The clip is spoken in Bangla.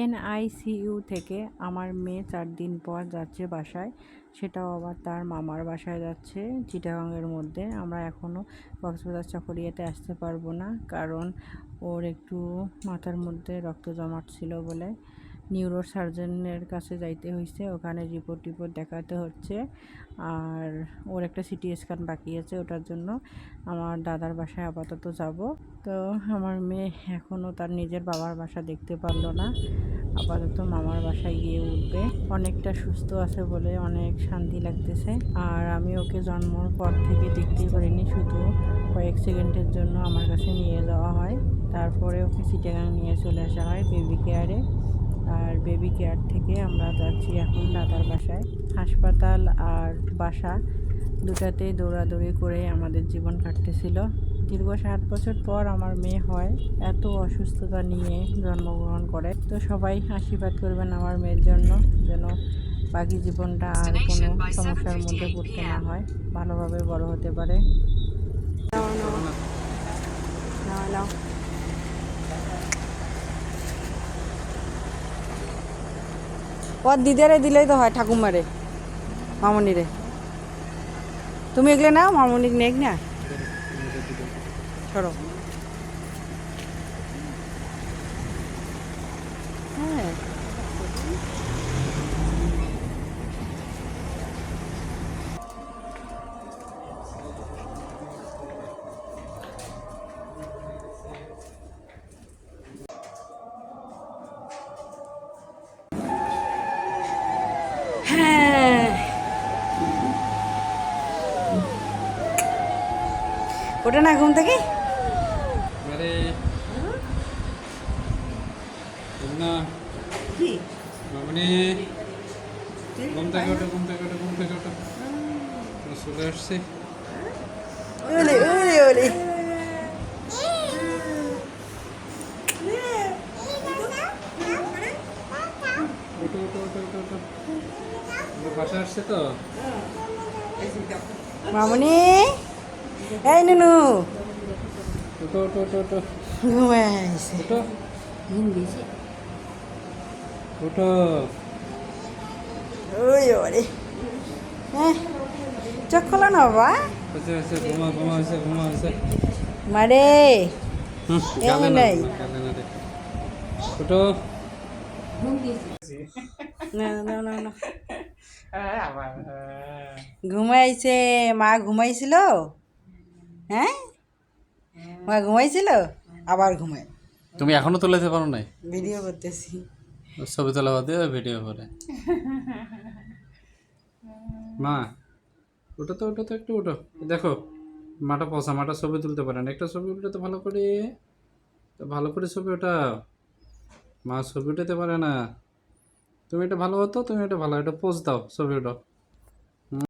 এনআইসিইউ থেকে আমার মেয়ে চার দিন পর যাচ্ছে বাসায়। সেটাও আবার তার মামার বাসায় যাচ্ছে চিটাগাংয়ের মধ্যে। আমরা এখনও কক্সবাজার চকরিয়াতে আসতে পারব না, কারণ ওর একটু মাথার মধ্যে রক্ত জমাট ছিল বলে। নিউরো সার্জনের কাছে যাইতে হয়েছে ওখানে রিপোর্ট টিপোর্ট দেখাতে হচ্ছে। আর ওর একটা সিটি স্ক্যান বাকি আছে ওটার জন্য। আমার দাদার বাসায় আপাতত যাব। তো আমার মেয়ে এখনও তার নিজের বাবার বাসা দেখতে পারল না। আপাতত মামার বাসায় গিয়ে উঠবে। অনেকটা সুস্থ আছে বলে অনেক শান্তি লাগতেছে। আর আমি ওকে জন্মর পর থেকে দেখতেই পারিনি। শুধু কয়েক সেকেন্ডের জন্য আমার কাছে নিয়ে যাওয়া হয়। তারপরে ওকে চিটাগাং নিয়ে চলে আসা হয় বেবি কেয়ারে। আর বেবি কেয়ার থেকে আমরা যাচ্ছি এখন দাদার বাসায়। হাসপাতাল আর বাসা দুটাতেই দৌড়াদৌড়ি করে আমাদের জীবন কাটতেছিল। দীর্ঘ সাত বছর পর আমার মেয়ে হয় এত অসুস্থতা নিয়ে জন্মগ্রহণ করে। তো সবাই আশীর্বাদ করবেন আমার মেয়ের জন্য যেন বাকি জীবনটা আর কোনো সমস্যার মধ্যে পড়তে না হয় ভালোভাবে বড় হতে পারে। নাও নাও নাও নাও ওর দিদারে দিলেই তো হয় ঠাকুমারে, মামনিরে। তুমি এগুলো নাও, মামনিক নেক না ছড়ো হ্যাঁ। ওটা না ঘুম থেকে। আরে না। মামনি? ঘুম থেকে ওঠো ঘুম থেকে ওঠো ঘুম থেকে ওঠো। চলে আসছে। ওলে ওলে ওলে। মামনি? এই নুনু। চোখ খোলা না বাবা। মারে। হুম, এই নাই। রে। না না না না ঘুমাইছে মা ঘুমাইছিল? হ্যাঁ? মা ঘুমাইছিল? আবার ঘুমায়। তুমি এখনও তুলেতে পারো নাই? ভিডিও করতেছি। ছবি তোলা বাদে ভিডিও করে। মা ওটা তো ওটা তো একটু ওটো দেখো মাটা পচা মাটা ছবি তুলতে পারেন একটা ছবি উঠলে তো ভালো করে তো ভালো করে ছবি ওটা মা ছবি উঠাতে পারে না। তুমি এটা ভালো হতো তুমি এটা ভালো এটা পোজ দাও ছবি ওটো